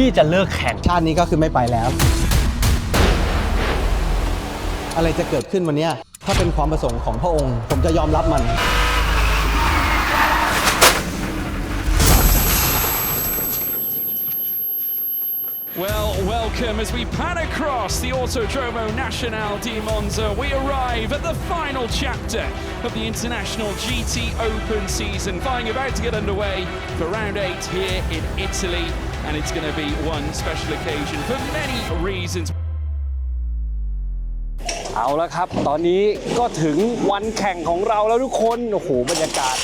พี่จะเลิกแข่งชาตินี้ก็คือไม่ไปแล้ว อะไรจะเกิดขึ้นวันเนี้ยถ้าเป็นความประสงค์ของพระองค์ ผมจะยอมรับมัน Well, welcome as we pan across the Autodromo Nacional di Monza. We arrive at the final chapter of the International GT Open season. Flying about to get underway for round eight here in Italy, and it's going to be one special occasion for many reasons. เอาละครับ ตอนนี้ก็ถึงวันแข่งของเราแล้วทุกคน โอ้โห บรรยากาศ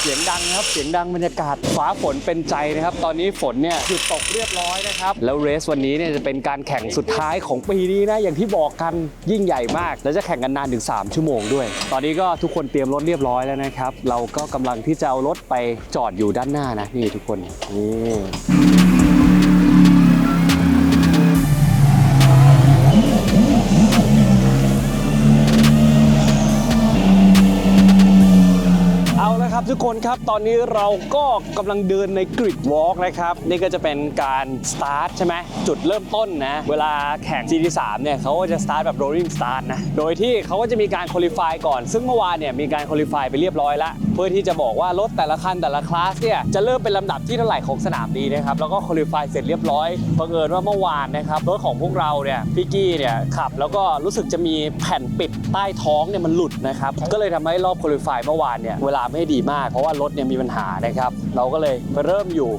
เสียงดังนะครับ เสียงดังบรรยากาศ ฟ้าฝนเป็นใจนะครับ ตอนนี้ฝนเนี่ยหยุดตกเรียบร้อยนะครับ แล้วเรสวันนี้เนี่ยจะเป็นการแข่งสุดท้ายของปีนี้นะ อย่างที่บอกกันยิ่งใหญ่มาก แล้วจะแข่งกันนานถึง 3 ชั่วโมงด้วย ตอนนี้ก็ทุกคนเตรียมรถเรียบร้อยแล้วนะครับ เราก็กำลังที่จะเอารถไปจอดอยู่ด้านหน้านะนี่ทุกคน นี่ ครับทุกคนครับ ตอนนี้เราก็กำลังเดินในกริดวอล์กนะครับ นี่ก็จะเป็นการสตาร์ทใช่ไหมจุดเริ่มต้นนะ เวลาแข่ง GT3 เนี่ยเขาก็จะสตาร์ทแบบ rolling start นะ โดยที่เขาก็จะมีการคุริฟายก่อน ซึ่งเมื่อวานเนี่ยมีการคุริฟายไปเรียบร้อยแล้ว เพื่อที่จะบอกว่ารถแต่ละคันแต่ละคลาสเนี่ยจะเริ่มเป็นลำดับที่เท่าไหร่ของสนามนี้นะครับ แล้วก็คุริฟายเสร็จเรียบร้อยบังเอิญว่าเมื่อวานนะครับรถของพวกเราเนี่ยพี่กี้เนี่ยขับ แล้วก็รู้สึกจะมีแผ่นปิดใต้ท้องเนี่ยมันหลุดนะครับก็เลยทำให้รอบคุริฟายเมื่อวานเนี่ยเวลาไม่ดีมากเพราะว่ารถเนี่ยมีปัญหานะครับ เราก็เลยไปเริ่มอยู่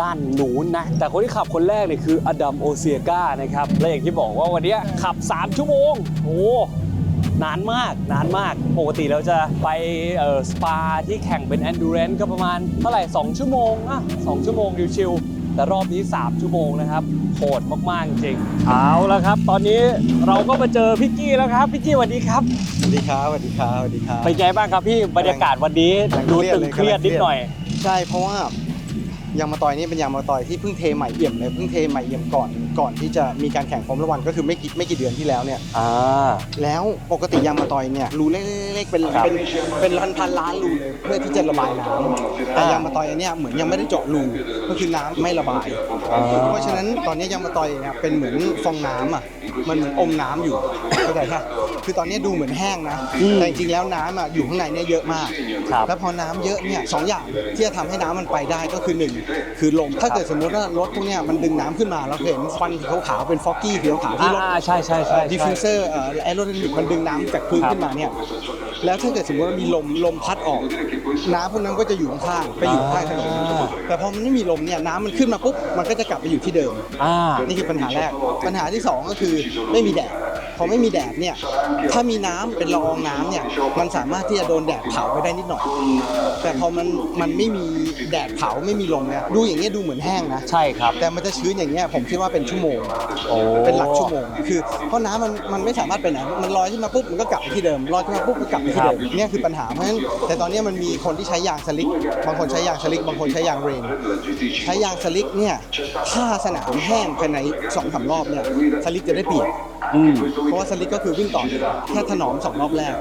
ด้านหนูนนะ แต่คนที่ขับคนแรกเนี่ยคืออดัมโอเซียกานะครับ และอย่างที่บอกว่าวันนี้ขับ 3 ชั่วโมง โอ้นานมากนานมาก ปกติเราจะไปเออสปาที่แข่งเป็น endurance ก็ประมาณเท่าไหร่ 2 ชั่วโมงอะ2ชั่วโมงชิวๆ แต่รอบนี้ 3 ชั่วโมงนะครับโหดมากๆจริงๆเอาละครับ ตอนนี้เราก็มาเจอพี่กี้แล้วครับพี่กี้สวัสดีครับสวัสดีครับสวัสดีครับสวัสดีครับ เป็นไงบ้างครับพี่บรรยากาศวันนี้ดูตึงเครียดนิดหน่อย ใช่เพราะว่า ยางมาตอยนี่เป็นยางมาตอยที่เพิ่งเทใหม่เอี่ยมเลยเพิ่งเทใหม่เอี่ยมก่อนก่อนที่จะมีการแข่งฟอร์มูล่าวันก็คือไม่กี่ไม่กี่เดือนที่แล้วเนี่ย อ่า แล้วปกติยางมาตอยเนี่ยรูเล็กๆเป็นครับ เป็นเป็นพันพันล้านรูเลยเพื่อที่จะระบายน้ำแต่ยางมาตอยอันเนี้ยเหมือนยังไม่ได้เจาะรูก็คือน้ำไม่ระบาย เพราะฉะนั้นตอนนี้ยางมาตอยเนี่ยเป็นเหมือนฟองน้ำอะมันเหมือนอมน้ำอยู่เข้าใจปะ คือตอนนี้ดูเหมือนแห้งนะอืมแต่จริงๆแล้วน้ำอะอยู่ข้างในเนี่ยเยอะมาก ครับแล้วพอน้ำเยอะเนี่ยสองอย่างที่จะทำให้น้ำมันไปได้ก็คือหนึ่งคือลม ถ้าเกิดสมมติว่ารถพวกเนี้ยมันดึงน้ำขึ้นมาเราเห็นควันสีขาวๆเป็นฟอกกี้สีขาวๆที่รถ อ่าใช่ใช่ใช่ดิฟฟิวเซอร์เอ่อแอโรไดนามิกมันดึงน้ำจากพื้นครับขึ้นมาเนี่ย แล้วถ้าเกิดสมมติว่ามีลมลมพัดออก น้ำพวกนั้นก็จะอยู่ข้างๆไปอยู่ข้างถนนอ่า แต่พอมันไม่มีลมเนี่ยน้ำมันขึ้นมาปุ๊บมันก็จะกลับไปอยู่ที่เดิม อ่า นี่คือปัญหาแรก ปัญหาที่สองก็คือไม่มีแดด พอไม่มีแดดเนี่ยถ้ามีน้ำเป็นละอองน้ำเนี่ยมันสามารถที่จะโดนแดดเผาไปได้นิดหน่อย แต่พอมันมันไม่มีแดดเผาไม่มีลมเนี่ยดูอย่างเงี้ยดูเหมือนแห้งนะใช่ครับ แต่มันจะชื้นอย่างเงี้ยผมคิดว่าเป็นชั่วโมงโอ้เป็นหลักชั่วโมง คือเพราะน้ำมันมันไม่สามารถไปไหนมันลอยขึ้นมาปุ๊บมันก็กลับไปที่เดิมลอยขึ้นมาปุ๊บก็กลับไปที่เดิมเนี่ยคือปัญหาเพราะฉะนั้นแต่ตอนเนี้ยมันมีคนที่ใช้ยางสลิกบางคนใช้ยางสลิกบางคนใช้ยางเรนใช้ยางสลิกเนี่ยถ้าสนามแห้งภายในสองสามรอบเนี่ยสลิกจะได้เปรียบอืมเพราะว่าสลิกก็คือวิ่งต่อแค่ถนอมสองรอบแรก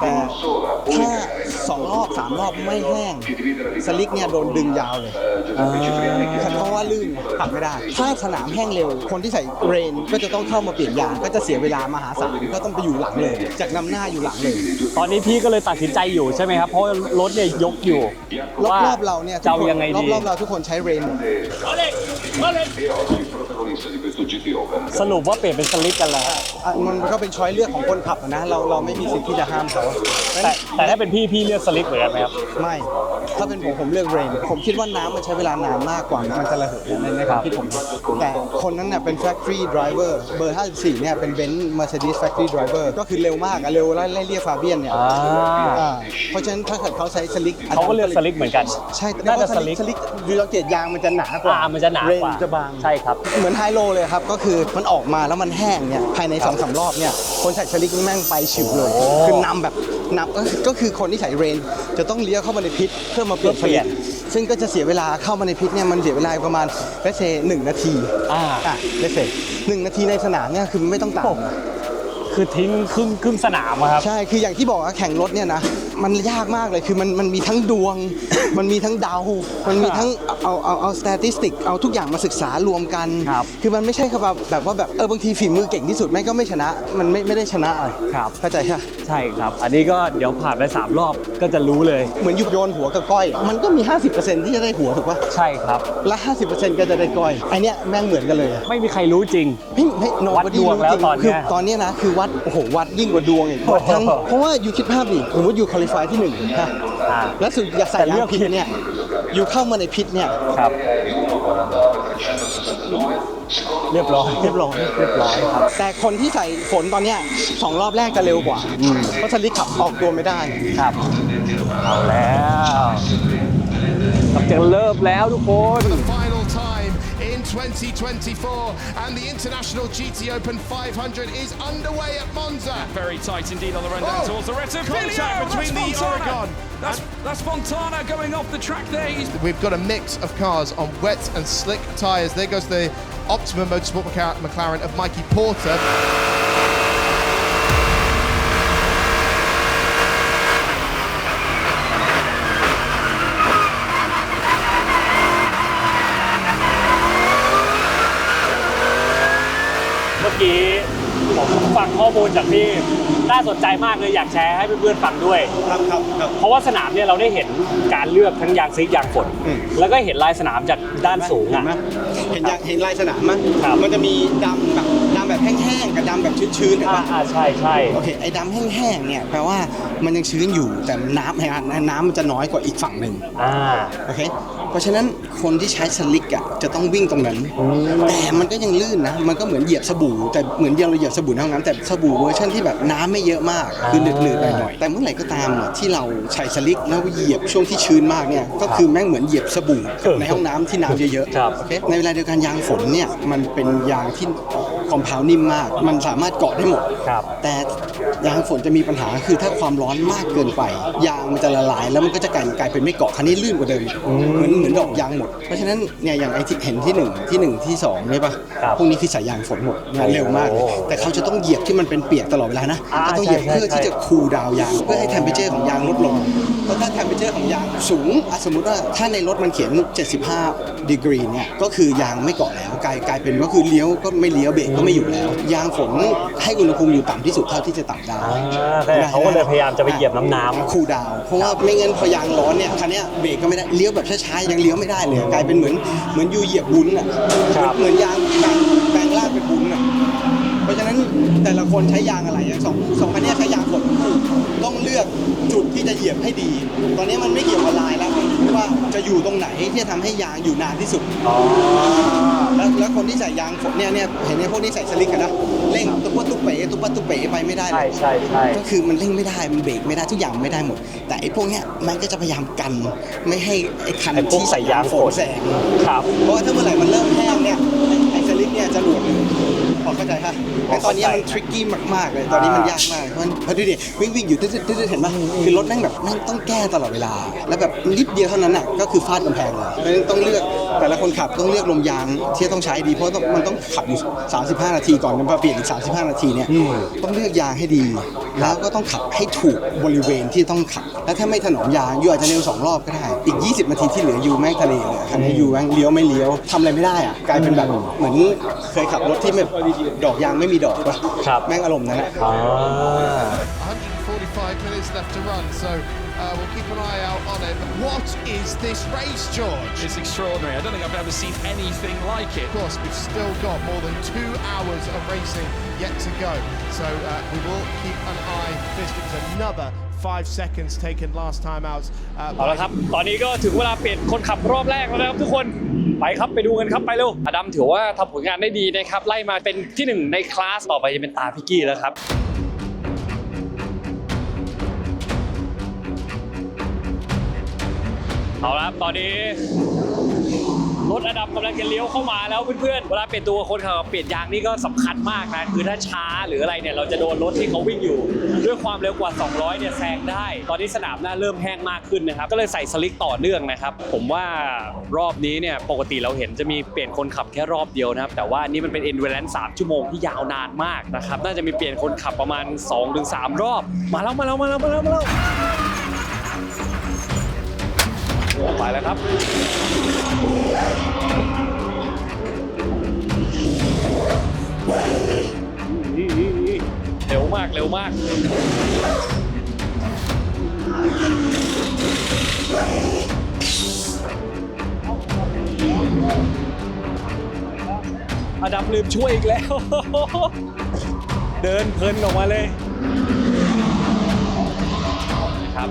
แต่ถ้าสองรอบสามรอบไม่แห้ง สลิกเนี่ยโดนดึงยาวเลยเพราะว่าลื่นขับไม่ได้ ถ้าสนามแห้งเร็ว คนที่ใส่เรนก็จะต้องเข้ามาเปลี่ยนยางก็จะเสียเวลามหาศาลก็ต้องไปอยู่หลังเลย จากนำหน้าอยู่หลังเลย ตอนนี้พี่ก็เลยตัดสินใจอยู่ใช่ไหมครับ เพราะรถเนี่ยยกอยู่รว่าอบๆเราเนี่ยจะเอายังไงดีรอบๆเราทุกคนใช้เรนหมด สรุปว่าเปลี่ยนเป็นสลิปกันแล้วอะมันก็เป็นช้อยเลือกของคนขับอะนะเราเราไม่มีสิทธิ์ที่จะห้ามเขาแต่แต่ถ้าเป็นพี่พี่เลือกสลิปเหมือนกันไหมครับไม่ ถ้าเป็นผมผมเลือกเรนผมคิดว่าน้ำมันใช้เวลานานมากกว่ามันจะระเหยในในความคิดผมแต่คนนั้นเนี่ยเป็น factory driver เบอร์ 54 เนี่ยเป็นเบนซ์ Mercedes factory driver ก็คือเร็วมากอะเร็วไล่ไล่เรียกฟาเบียนเนี่ยอ่า อ่า เพราะฉะนั้นถ้าเกิดเขาใช้สลิกเขาก็เลือกสลิปเหมือนกัน ใช่แต่น่าจะว่าสลิกสลิกดูสังเกตยางมันจะหนากว่าอ่ามันจะหนากว่าเรนจะบางใช่ครับเหมือนไฮโลเลยครับก็คือมันออกมาแล้วมันแห้งเนี่ยภายในสองสามรอบเนี่ยคนใส่สลิกนี่แม่งไปฉิบเลยโอ้คือนำแบบนำก็คือก็คือคนที่ใส่เรน จะต้องเลี้ยวเข้ามาในพิษเพื่อมาเปลี่ยนเพื่อเปลี่ยนสลิกซึ่งก็จะเสียเวลาเข้ามาในพิษเนี่ยมันเสียเวลาประมาณเลเซหนึ่งนาทีอ่าอะเลเซหนึ่งนาทีในสนามเนี่ยคือไม่ต้องตามคือทิ้งครึ่งครึ่งสนามอะครับใช่คืออย่างที่บอกว่าแข่งรถเนี่ยนะ มันยากมากเลยคือมันมันมีทั้งดวง มันมีทั้งเดามันมีทั้งเอาเอาเอาสถิติเอาทุกอย่างมาศึกษารวมกัน ครับคือมันไม่ใช่แบบแบบว่าแบบเออบางทีฝีมือเก่งที่สุดแม่งก็ไม่ชนะ มันไม่ไม่ได้ชนะอะไรครับ เข้าใจใช่ปะใช่ครับ อันนี้ก็เดี๋ยวผ่านไป3รอบก็จะรู้เลย เหมือนยุบโยนหัวกับก้อย มันก็มี 50%ที่จะได้หัวถูกปะใช่ครับ และ50%ก็จะได้ก้อยไอเนี้ยแม่งเหมือนกันเลยอะ ไม่มีใครรู้จริงไม่ไม่นวัดดวงแล้วตอนเนี้ยคือตอนเนี้ยนะ คือวัด โอ้โห วัดยิ่งกว่าดวงอีกวัดทั้งโอ้โหเพราะว่าอยู่คิดภาพดิสมมติอยู่คอลิฟายที่หนึ่งนะอ่า แล้วสุดอย่าใส่แต่เลืยาอกงพิษผิดเนี่ย อยู่เข้ามาในพิษเนี่ย ครับ เรียบร้อย เรียบร้อยเรียบร้อยครับ แต่คนที่ใส่ฝนตอนเนี้ยสองรอบแรกจะเร็วกว่าเพราะสลิกขับออกตัวไม่ได้ ครับ เอาแล้วกำลังจะเริ่มแล้วทุกคน final time in 2024 and the International GT Open 500 is underway at Monza. Very tight indeed on the run down Oh, towards the Bull. contact between the. Oregon That's, that's Fontana going off the track there. He's We've got a mix of cars on wet and slick tyres. There goes the Optimum Motorsport McLaren of Mikey Porter. อกี้ผมฟังข้อมูลจากพี่น่าสนใจมากเลยอยากแชร์ให้เพื่อนๆฟังด้วย ครับครับครับ เพราะว่าสนามเนี่ยเราได้เห็นการเลือกทั้งยางซิกยางฝนอืม แล้วก็เห็นลายสนามจากด้านสูงเห็อะนไหมเห็นอย่างเห็นลายสนามมั้ยครับ มันจะมีดำแบบดำแบบแห้งๆกับดำแบบชื้นๆเห็นอ่าปะอ่าใช่ใช่โอเคไอ้ดำแห้งๆเนี่ยแปลว่ามันยังชื้นอยู่แต่น้ำน้ำมันจะน้อยกว่าอีกฝั่งหนึ่งอ่า โอเคเพราะฉะนั้นคนที่ใช้สลิกอะจะต้องวิ่งตรงนั้นแต่มันก็ยังลื่นนะมันก็เหมือนเหยียบสบู่ แต่เหมือนเราเหยียบสบู่เท่านั้นแต่สบู่เวอร์ชันที่แบบน้ำไม่เยอะมากคือหนืดๆหน่อยๆแต่เมื่อไหร่ก็ตามอะที่เราใช้สลิกแล้วเหยียบช่วงที่ชื้นมากเนี่ยก็คือแม่งเหมือนเหยียบสบู่ในห้องน้ำที่น้ำเยอะครับๆโอเคในเวลาเดียวกันยางฝนเนี่ยมันเป็นยางที่ คอมเพลนิ่มมาก มันสามารถเกาะได้หมด ครับ แต่ยางฝนจะมีปัญหาคือถ้าความร้อนมากเกินไป ยางมันจะละลาย แล้วมันก็จะกลายกลายเป็นไม่เกาะคันนี้ลื่นกว่าเดิมเหมือนเหมือนดอกยางหมด เพราะฉะนั้นเนี่ยอย่างไอ้ที่เห็นที่หนึ่งที่หนึ่งที่สองเนี่ยปะครับพวกนี้คือสายยางฝนหมดงานเร็วมากเลยโอ้แต่เขาจะต้องเหยียบที่มันเป็นเปียกตลอดเวลานะอ่าเขาต้องเหยียบใช่ใช่ เพื่อที่จะคูลดาวน์ยาง เพื่อให้ temperature ของยางลดลงเพราะถ้า temperature ของยางสูงอะสมมุติว่าถ้าในรถมันเขียน 75 ดีกรีเนี่ยก็คือยางไม่เกาะแล้วกลายกลายเป็นว่าคือเลี้ยวก็ไม่เลี้ยวเบรกก็ไม่อยู่แล้ว ยางฝนให้อุณหภูมิอยู่ต่ำที่สุดเท่าที่จะต่ำได้อ่าแต่เขาก็เลยพยายามจะไปเหยียบน้ำน้ำคูลดาวน์เพราะว่าไม่งั้นพอยางร้อนเนี่ยคันเนี้ยเบรกก็ไม่ได้เลี้ยวแบบช้าๆยังเลี้ยวไม่ได้เลยกลายเป็นเหมือนเหมือนยูเหยียบวุ้นอะครับเหมือนยางแปลงแปลงร่างเป็นวุ้นอะ เพราะฉะนั้นแต่ละคนใช้ยางอะไรอะสองสองคันเนี้ยใช้ยางฝนต้องเลือกจุดที่จะเหยียบให้ดี ตอนนี้มันไม่เกี่ยวกับลายแล้วว่าจะอยู่ตรงไหนที่จะทำให้ยางอยู่นานที่สุด อ๋อ แล้วแล้วคนที่ใส่ยางฝนเนี่ยเนี่ยเห็นไหมพวกนี้ใส่สลิกกันนะเร่งตุ๊บตุ๊บเป๋ตุ๊บตุ๊บเป๋ไปไม่ได้เลใช่ย ใช่ใช่ ก็คือมันเร่งไม่ได้ มันเบรกไม่ได้ทุกอย่างไม่ได้หมด แต่ไอ้พวกเนี้ยมันก็จะพยายามกัน ไม่ให้ไอ้คันไอ้พวกที่ใส่ยางฝนแซงครับ เพราะว่าถ้าเมื่อไหร่มันเริ่มแห้งเนี่ยไอ้ไอ้สลิปเนี่ยจะหลวมพอ เข้าใจค่ะแต่ตอนนี้มันทริกกี้มากๆเลย ตอนนี้มันยากมากเพราะเพราะดูดิวิ่งวิ่งอยู่ตึ๊ดตึ๊ดตึ๊ดตึ๊ดเห็นปะคือรถแม่งแบบแม่งต้องแก้ตลอดเวลา แล้วแบบนิดเดียวเท่านั้นน่ะก็คือฟาดกำแพงเลยเพราะฉะนั้นต้องเลือกแต่ละคนขับต้องเลือกลมยางที่ต้องใช้ดีเพราะต้องมันต้องขับอยู่ 35 นาทีก่อนจะมาเปลี่ยนอีก 35 นาทีเนี่ยต้องเลือกยางให้ดี แล้วก็ต้องขับให้ถูกบริเวณที่ต้องขับ แล้วถ้าไม่ถนอมยางยูอาจจะเร็วสองรอบก็ได้อีก 20 นาทีที่เหลือยูแม่งทะเลเลยคันนี้ยูแม่งเลี้ยวไม่เลี้ยวทำอะไรไม่ได้อะกลายเป็นแบบเหมือนเคยขับรถที่แบบดอกยางไม่มีดอกปะครับแม่งอารมณ์นั้นแหละ อ่า 145 minutes left to run, so uh, we'll keep an eye out on it. But what is this race, George? It's extraordinary. I don't think I've ever seen anything like it. Of course, we've still got more than two hours of racing yet to go, so uh, we will keep an eye. This was another five seconds taken last time out. Uh, เอาละครับ ตอนนี้ก็ถึงเวลาเปลี่ยนคนขับรอบแรกแล้วนะครับทุกคน ไปครับไปดูกันครับไปเร็วอดัมถือว่าทำผลงานได้ดีนะครับไล่มาเป็นที่หนึ่งในคลาสต่อไปจะเป็นตาพิกกี้แล้วครับเอาละครับตอนนี้ รถอดัมกำลังจะเลี้ยวเข้ามาแล้วเพื่อนๆ เวลาเปลี่ยนตัวคนขับเปลี่ยนยางนี่ก็สำคัญมากนะ คือถ้าช้าหรืออะไรเนี่ยเราจะโดนรถที่เขาวิ่งอยู่ ด้วยความเร็วกว่า 200 เนี่ยแซงได้ ตอนนี้สนามหน้าเริ่มแห้งมากขึ้นนะครับ ก็เลยใส่สลิกต่อเนื่องนะครับ ผมว่ารอบนี้เนี่ยปกติเราเห็นจะมีเปลี่ยนคนขับแค่รอบเดียวนะครับ แต่ว่านี่มันเป็น endurance 3ชั่วโมงที่ยาวนานมากนะครับ น่าจะมีเปลี่ยนคนขับประมาณ 2-3 รอบ มาแล้วมาแล้วมาแล้วมาแล้วมาแล้ว ไปแล้วครับเร็วมากเร็วมาก อดัมลืมช่วยอีกแล้ว เดินเพลินออกมาเลยครับ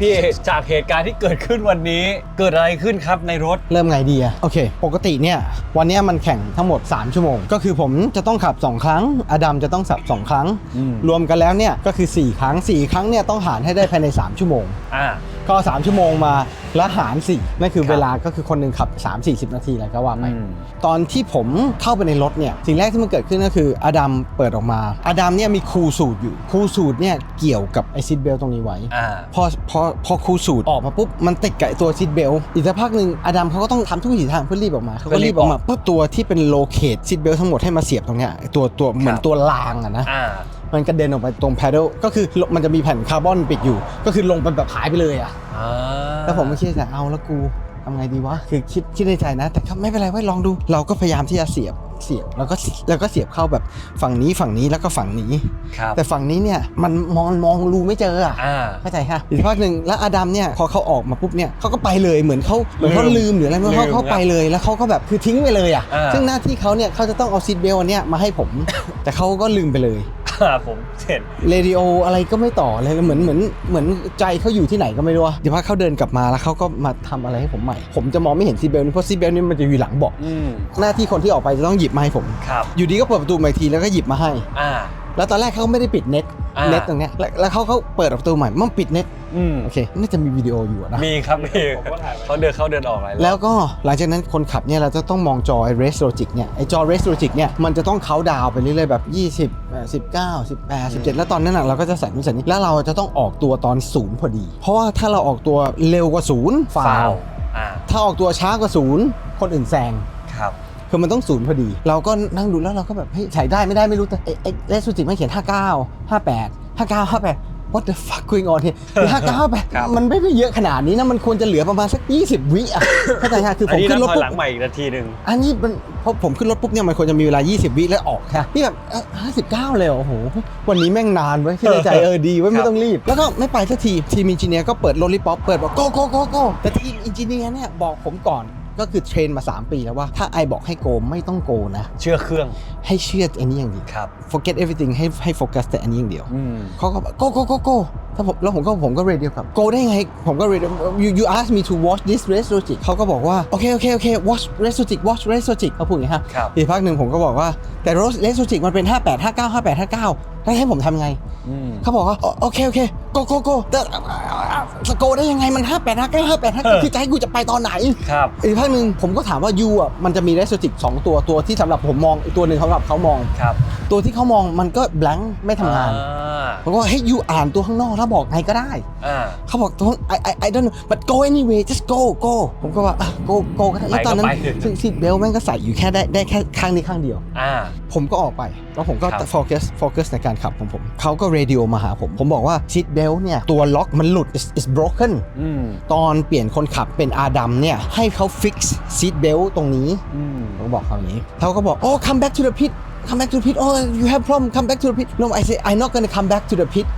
พี่จากเหตุการณ์ที่เกิดขึ้นวันนี้ เกิดอะไรขึ้นครับในรถ เริ่มไงดีอะโอเค ปกติเนี่ยวันเนี้ยมันแข่งทั้งหมด 3 ชั่วโมง ก็คือผมจะต้องขับ 2 ครั้ง อดัมจะต้องสับ 2 ครั้งอืมรวมกันแล้วเนี่ยก็คือ 4 ครั้ง 4 ครั้งเนี่ยต้องหารให้ได้ภายใน 3 ชั่วโมงอ่าก็ 3 ชั่วโมงมาแล้วหาร4นั่นคือครับเวลาก็คือคนหนึ่งขับ 3 40 นาทีอะไรก็ว่าไปอืมตอนที่ผมเข้าไปในรถเนี่ยสิ่งแรกที่มันเกิดขึ้นก็คืออดัมเปิดออกมา อดัมเนี่ยมีคูลสูตรอยู่คูลสูตรเนี่ยเกี่ยวกับไอซิดเบลตรงนี้ไว้อ่าพอพอพอคูลสูตรออกมาปุ๊บมันติดกับไอ้ตัวซิดเบลอีกสักพักหนึ่งอดัมเขาก็ต้องทำทุกวิถีทางเพื่อรีบออกมาเขาก็รีบออกมาปุ๊บตัวที่เป็นโลเคตซิดเบลทั้งหมดให้มาเสียบตรงเนี้ยไอ้ตัวตัวเหมือนตัวรางอะนะอ่ามันกระเด็นออกไปตรงแพดเดิลก็คือมันจะมีแผ่นคาร์บอนปิดอยู่ ก็คือลงไปแบบหายไปเลยอะอ่าแล้วผมก็คิดแต่เอาแล้วกู ทำไงดีวะคือคิดคิดในใจนะ แต่ก็ไม่เป็นไรไว้ยลองดู เราก็พยายามที่จะเสียบเสียบแล้วก็แล้วก็เสียบเข้าแบบฝั่งนี้ฝั่งนี้แล้วก็ฝั่งนี้ ครับแต่ฝั่งนี้เนี่ยมันมองมองรูไม่เจออะอ่า เข้าใจค่ะอีกพักหนึ่งแล้วอาดัมเนี่ยพอเขาออกมาปุ๊บเนี่ยเขาก็ไปเลยเหมือนเขาเหมือนเขาลืลืมมหรืออะไรไม่รู้เขาลืมเขาไปเลยแล้วเขาก็แบบคือทิ้งไปเลยอะอ่า ซึ่งหน้าที่เขาเนี่ยเขาจะต้องเอาซีทเบลอันเนี้ยมาให้ผม แต่เขาก็ลืมไปเลยอ่า ผมเห็นเรดิโออะไรก็ไม่ต่อเลยเหมือนเหมือนเหมือนใจเขาอยู่ที่ไหนก็ไม่รู้อะเดี๋ยวพักเขาเดินกลับมาแล้วเขาก็มาทำอะไรให้ผมใหม่ ผมจะมองไม่เห็นซีทเบลนี่เพราะซีทเบลนี่มันจะอยู่หลังเบาะอืมหน้าที่คนที่ออกไปจะต้องหยิบมาให้ผมครับอยู่ดีก็เปิดประตูมาอีกทีแล้วก็หยิบมาให้อ่า แล้วตอนแรกเขาก็ไม่ได้ปิดเน็ตอ่า เน็ตตรงเนี้ยแล้วแล้วเขาเขาเปิดประตูใหม่มันปิดเน็ตอืมโอเคน่าจะมีวิดีโออยู่อะนะมีครับมีเขาเดินเข้าเดินออกอะไรแล้วก็หลังจากนั้นคนขับเนี่ยเราจะต้องมองจอไอ้ Race Logic เนี่ยไอ้จอ Race Logic เนี่ยมันจะต้องเขาดาวน์ไปเรื่อยๆแบบ 20เอ่อ19 18 17 แล้วตอนนั้นน่ะเราก็จะใส่นู่นใส่นี่แล้วเราจะต้องออกตัวตอนศูนย์พอดี เพราะว่าถ้าเราออกตัวเร็วกว่าศูนย์ฟาฟาววล์อ่า ถ้าออกตัวช้ากว่าศูนย์คนอื่นแซง ครับคือมันต้องศูนย์พอดี เราก็นั่งดูแล้วเราก็แบบเฮ้ยใส่ได้ไม่ได้ไม่รู้แต่ไอ้ไอ้เลสซูจิมันเขียน 59 58 59 58 what the fuck going on เนี่ยคือ59ครับ58มันไม่ได้เยอะขนาดนี้นะมันควรจะเหลือประมาณสัก 20 วิอะเข้าใจฮะคืออัผนมนี้ขึ้นับนรถถอยปุ๊หลับงใหม่อีกนาทีหนึ่งอันนี้มันพอผมขึ้นรถปุ๊บเนี่ยมันควรจะมีเวลา 20 วิแล้วออกค่ะนี่แบบเอ้อ59 เลยเหรอโอ้โหวันนี้แม่งนานเว้ยคิดในใจเออดีเว้ยครับไม่ต้องรีบ แล้วก็ไม่ไปสักทีทีมอินจิเนียร์ก็เปิดโรลลี่ป๊อปเปิดบอก go go go go แต่ทีมอินจิเนียร์เนี่ยบอกผมก่อน ก็คือเทรนมา 3 ปีแล้วว่า ถ้าไอบอกให้โกไม่ต้องโกนะ เชื่อเครื่องให้เชื่ออันนี้อย่างเดียว ครับ forget everything ให้ให้โฟกัสแต่อันนี้อย่างเดียวอืมเขาก็บอก go go go go ถ้าผมแล้วผมก็ผมก็เรดิโอครับ go ได้ไง ผมก็ radio you you ask me to watch this race logic เขาก็บอกว่า โอเค โอเค โอเค watch race logic watch race logic เขาพูดอย่างนี้ครับครับ อีกพักหนึ่งผมก็บอกว่าแต่ race logic มันเป็น 58 59 58 59แล้วให้ผมทำไง อืม เขาบอกว่าโอโอเคโอเค go go go แต่สโกได้ยังไงมัน58 59 58 59คือจะให้กูจะไปตอนไหน ครับ อีกพักหนึ่งผมก็ถามว่ายูอะมันจะมี race logic สองตัวตัวที่สำหรับผมมองอีกตัวหนึ่งสำหรับเขามอง ครับตัวที่เขามองมันก็ blank ไม่ทำงานอ่าผมก็ว่าเฮ้ยยูอ่านตัวข้างนอกแล้วบอกไงก็ได้ อ่า เขาบอกตัว I I I don't know but go anyway just go go ผมก็ว่าอะ go go ก็ได้แล้วตอนนั้นไปก็ไป ซึ่งซีทเบลแม่งก็ใส่อยู่แค่ได้ได้แค่ข้างนี้ข้างเดียว อ่า ผมก็ออกไป แล้วผมก็ ครับโฟกัสโฟกัสในการขับของผมเขาก็เรดิโอมาหาผม ผมบอกว่าซีทเบลเนี่ยตัวล็อกมันหลุด is is broken อืมตอนเปลี่ยนคนขับเป็นอาดัมเนี่ยให้เขา fix seat belt ตรงนี้อืมผมก็บอกเขาอย่างนี้เขาก็บอก oh come back to the pit come back to the pit oh you have problem come back to the pit no I say I'm not gonna come back to the pit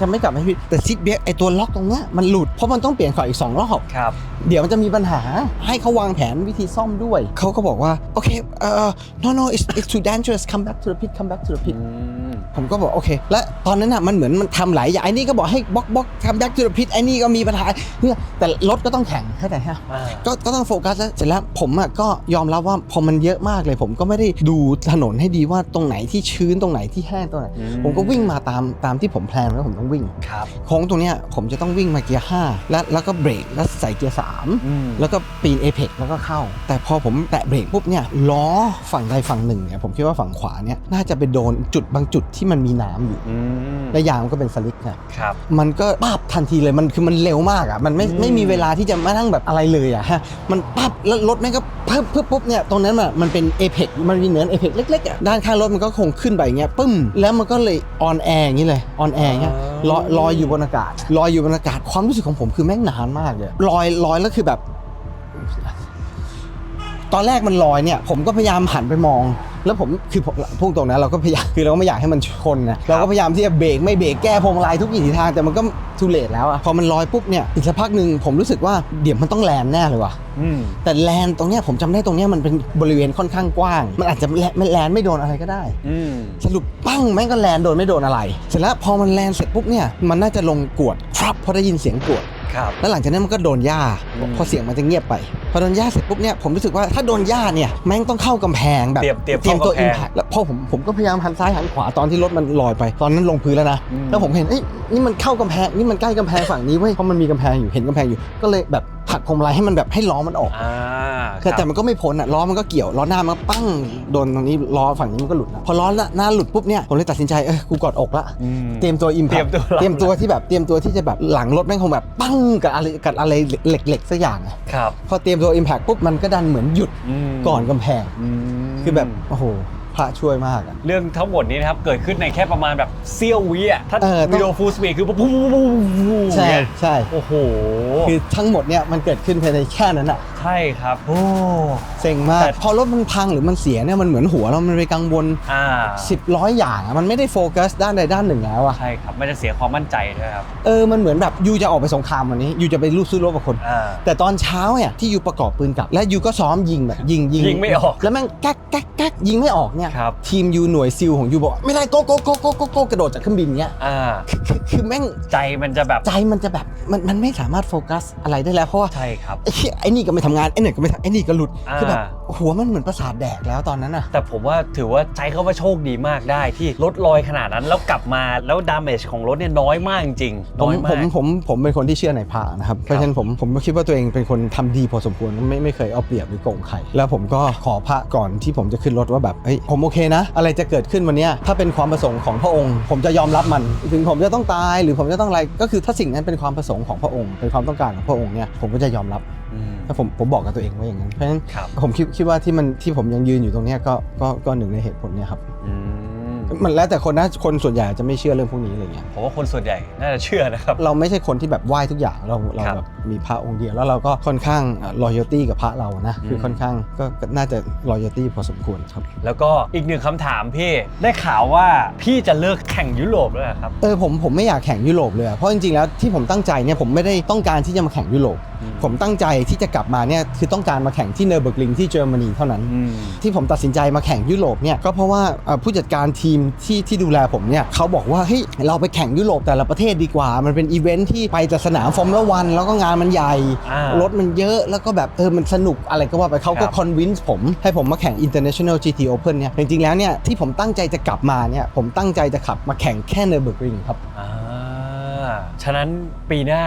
จะไม่กลับมาพี่แต่ซิดเบรกไอตัวล็อกตรงเนี้ยมันหลุดเพราะมันต้องเปลี่ยนขออีกสองรอบครับเดี๋ยวมันจะมีปัญหาให้เขาวางแผนวิธีซ่อมด้วย เขาก็บอกว่า โอเคเอ่อ no no it's it's too dangerous come back to the pit come back to the pit ผมก็บอกโอเค และตอนนั้นน่ะมันเหมือนมันทำหลายอย่างไอ้นี่ก็บอกให้บล็อกบล็อกทำ back to the pit ไอ้นี่ก็มีปัญหาเนี่ยแต่รถก็ต้องแข่งเข้าใจฮะอ่าก็ก็ต้องโฟกัสแล้วเสร็จแล้วผมอะก็ยอมรับว่าพอมันเยอะมากเลย ผมก็ไม่ได้ดูถนนให้ดีว่าตรงไหนที่ชื้นตรงไหนที่แห้งตรงไหน ผมก็วิ่งมาตามตามที่ผมแพลนไว้ผมต้องวิ่งครับโค้งตรงเนี้ยผมจะต้องวิ่งมาเกียร์5แล้วแล้วก็เบรกแล้วใส่เกียร์อืม3แล้วก็ปีนเอเ x แล้วก็เข้า แต่พอผมแตะเบรกปุ๊บเนี่ยล้อฝั่งใดฝั่งหนึ่งเนี่ยผมคิดว่าฝั่งขวาเนี่ยน่าจะไปโดนจุดบางจุดที่มันมีน้ำอยู่ อืม และยางมันก็เป็นสลิกเนี่ยครับ มันก็ปั๊บทันทีเลยมันคือมันเร็วมากอะมันไม่อืม ไม่มีเวลาที่จะมานั่งแบบอะไรเลยอะฮะมันปั๊บแล้วรถแม่งก็เพิ่มเพิ่มปุ๊บเนี่ยตรงนั้นอะมันเป็นเอเ x มันมีเหนือเอเ x เล็กๆอะด้านข้างรถมันก็คงขึ้นไปอย่างเงี้ยปึ้มแล้วมันก็เลยออนแอร์อย่างนี้เลยออนแอร์เงี้ยลอยลอยอยู่บนอากาศลอยอยู่บนอากาศความรู้สึกของผมคือแม่งนานมากเลยลอยลอยแล้วคือแบบ ตอนแรกมันลอยเนี่ย ผมก็พยายามหันไปมอง แล้วผมคือผมพูดตรงนะเราก็พยายามคือเราก็ไม่อยากให้มันชนนะเราก็พยายามที่จะเบรกไม่เบรกแก้พวงมาลัยทุกวิถีทางแต่มันก็ทุเลศแล้วอะพอมันลอยปุ๊บเนี่ยอีกสักพักหนึ่งผมรู้สึกว่าเดี๋ยวมันต้องแลนแน่เลยว่ะอืมแต่แลนตรงเนี้ยผมจำได้ตรงเนี้ยมันเป็นบริเวณค่อนข้างกว้าง มันอาจจะแลนไม่แลนไม่โดนอะไรก็ได้อืมสรุปปั้งแม่งก็แลนโดนไม่โดนอะไร เสร็จแล้วพอมันแลนเสร็จปุ๊บเนี่ยมันน่าจะลงกวดครับพอได้ยินเสียงกวด ครับแล้วหลังจากนั้นมันก็โดนหญ้าอืมพอเสียงมันจะเงียบไป พอโดนหญ้าเสร็จปุ๊บเนี่ยผมรู้สึกว่าถ้าโดนหญ้าเนี่ยแม่งต้องเข้ากำแพงแบบเตรียมเตรียมเตรียมตัวเข้ากำอิแพงมแพคแล้วพอผมผมก็พยายามหันซ้ายหันขวาตอนที่รถมันลอยไป ตอนนั้นลงพื้นแล้วนะอืมแล้วผมเห็นเอ้ยนี่มันเข้ากำแพงนี่มันใกล้กำแพงฝั่งนี้เว้ยเพราะมันมีกำแพงอยู่เห็นกำแพงอยู่ก็เลยแบบ ผลักพวงมาลัยให้มันแบบให้ล้อมันออก อ่าแต่แต่มันก็ไม่พ้นอะล้อมันก็เกี่ยวล้อหน้ามันก็ปั้งโดนตรงนี้ล้อฝั่งนี้มันก็หลุดนะพอล้อหน้าหลุดปุ๊บเนี่ยผมเลยตัดสินใจเออกูกอดอกละอืม เตรียมตัวอิมเตรียมตัวเตรียมตัวที่แบบเตรียมตัวที่จะแบบหลังรถแม่งคงแบบปั้งกับอะไรกับอะไรเหล็กๆสักอย่างอะครับพอเตรียมตัว Impact ปุ๊บมันก็ดันเหมือนหยุดอืมก่อนกำแพง อืมคือแบบโอ้โห พระช่วยมากอะ เรื่องทั้งหมดนี้นะครับ เกิดขึ้นในแค่ประมาณแบบเซี่ยววิอะถ้าเออต้อง วิดีโอฟูลสปีดคือปุ๊บปุ๊บปุ๊บปุ๊บปุ๊บใช่เนี่ยใช่ โอ้โห คือทั้งหมดเนี่ยมันเกิดขึ้นภายในแค่นั้นอะ ใช่ครับ โอ้ เซ็งมาก แต่ พอรถมันพังหรือมันเสียเนี่ยมันเหมือนหัวเรามันไปกังวลอ่าสิบร้อยอย่างอะมันไม่ได้โฟกัสด้านใดด้านหนึ่งแล้วอะใช่ครับไม่จะเสียความมั่นใจด้วยครับเออมันเหมือนแบบยูจะออกไปสงครามวันนี้ยูจะไปลูกซื้อรบกับคน อ่า แต่ตอนเช้าเนี่ยที่ยูประกอบปืนกลับ และยูก็ซ้อมยิงแบบยิงยิงยิงไม่ออกแล้วแม่งแก๊กแก๊กแก๊กยิงไม่ออกเนี่ยครับ ทีมยูหน่วยซิลของยูบอกไม่ได้โกโกโกโกโกโกกระโดดจากเครื่องบินเนี้ยอ่า คือคือคือแม่งใจมันจะแบบ ใจมันจะแบบมันมันไม่สามารถโฟกัสอะไรได้แล้วเพราะว่าใช่ครับ ไอ้เหี้ยไอ้นี่ก็ไม่ทำงานไอ้นี่ก็ไม่ทำไอ้นี่ก็หลุดอ่า คือแบบหัวมันเหมือนประสาทแดกแล้วตอนนั้นอะแต่ผมว่าถือว่าใจเขาว่าโชคดีมากได้ที่รถลอยขนาดนั้นแล้วกลับมาแล้วดาเมจของรถเนี่ยน้อยมากจริงๆผมน้อยผมมากผมผมเป็นคนที่เชื่อในพระนะครับ เพราะฉะนั้นผมผมก็คิดว่าตัวเองเป็นคนทำดีพอสมควรไม่ไม่เคยเอาเปรียบหรือโกงใครแล้วผมก็ขอพระก่อนที่ผมจะขึ้นรถว่าแบบเฮ้ยผมโอเคนะ อะไรจะเกิดขึ้นวันเนี้ยถ้าเป็นความประสงค์ของพระองค์ ผมจะยอมรับมันถึงผมจะต้องตายหรือผมจะต้องอะไรก็คือถ้าสิ่งนั้นเป็นความประสงค์ของพระองค์เป็นความต้องการของพระองค์เนี่ยผมก็จะยอมรับอืม ถ้าผมผมบอกกับตัวเองว่าอย่างนั้นเพราะฉะนั้นครับผมคิดคิดว่าที่มันที่ผมยังยืนอยู่ตรงเนี้ยก็ก็ก็หนึ่งในเหตุผลเนี่ยครับอื มมันแล้วแต่คนนะคนส่วนใหญ่จะไม่เชื่อเรื่องพวกนี้อะไรเงี้ยผมว่าคนส่วนใหญ่น่าจะเชื่อนะครับ เราไม่ใช่คนที่แบบไหว้ทุกอย่างเราเราครับแบบมีพระองค์เดียวแล้วเราก็ค่อนข้าง loyalty กับพระเรานะคือม ค่อนข้างก็ก็น่าจะ loyalty พอสมควรครับ แล้วก็อีกหนึ่งคำถามพี่ ได้ข่าวว่าพี่จะเลิกแข่งยุโรปแล้วเหรอครับ เออผมผมไม่อยากแข่งยุโรปเลยอะเพราะจริงๆแล้วที่ผมตั้งใจเนี่ยผมไม่ได้ต้องการที่จะมาแข่งยุโรป อืม ผมตั้งใจที่จะกลับมาเนี่ยคือต้องการมาแข่งที่เนอร์เบิร์กลิงที่เยอรมนีเท่านั้นอืมที่ผมตัดสินใจมาแข่งยุโรปเนี่ยก็เพราะว่าเอ่อผู้จัดการทีมที่ที่ดูแลผมเนี่ยเขาบอกว่าเฮ้ยเราไปแข่งยุโรปแต่ละประเทศดีกว่า มันเป็นอีเวนท์ที่ไปแต่สนามฟอร์มูล่าวันแล้วก็งานมันใหญ่ อ่ารถมันเยอะแล้วก็แบบเออมันสนุกอะไรก็ว่าไปเขาก็ครับคอนวินส์ผมให้ผมมาแข่ง International GT Open เนี่ยจริงๆแล้วเนี่ยที่ผมตั้งใจจะกลับมาเนี่ยผมตั้งใจจะขับมาแข่งแค่เนอร์เบิร์กริงครับ อ่าฉะนั้นปีหน้า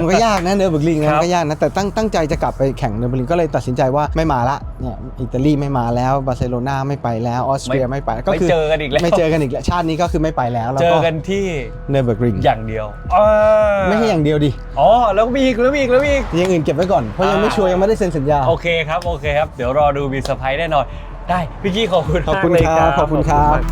มันก็ยากนะเนอร์เบิร์กลิงครันะบมันก็ยากนะแต่ตั้งตั้งใจจะกลับไปแข่งเนอร์เบิร์กลิงก็เลยตัดสินใจว่าไม่มาละเนี่ยอิตาลีไม่มาแล้วบาร์เซโลนาไม่ไปแล้วออสเตรียไม่ไปก็ไม่คือเจอกันอีกแล้วไม่เจอกันอีกแล้วชาตินี้ก็คือไม่ไปแล้วแล้วเจอก็กันที่เนอร์เบิร์กริงอย่างเดียวอ่าไม่ใช่อย่างเดียวดิอ๋อแล้วก็มีอีกแล้วมีอีกแล้วมีอีกอย่างอื่นเก็บไว้ก่อนเพราะยังไม่อ่าชัวร์ยังไม่ได้เซ็นสัญญาโอเคครับโอเคครับเดี๋ยวรอดูมีเซอร์ไพรส์แน่นอนได้พี่กี้ขอบคุณขอบคุณมากเลยครับขอบคุณครับมาก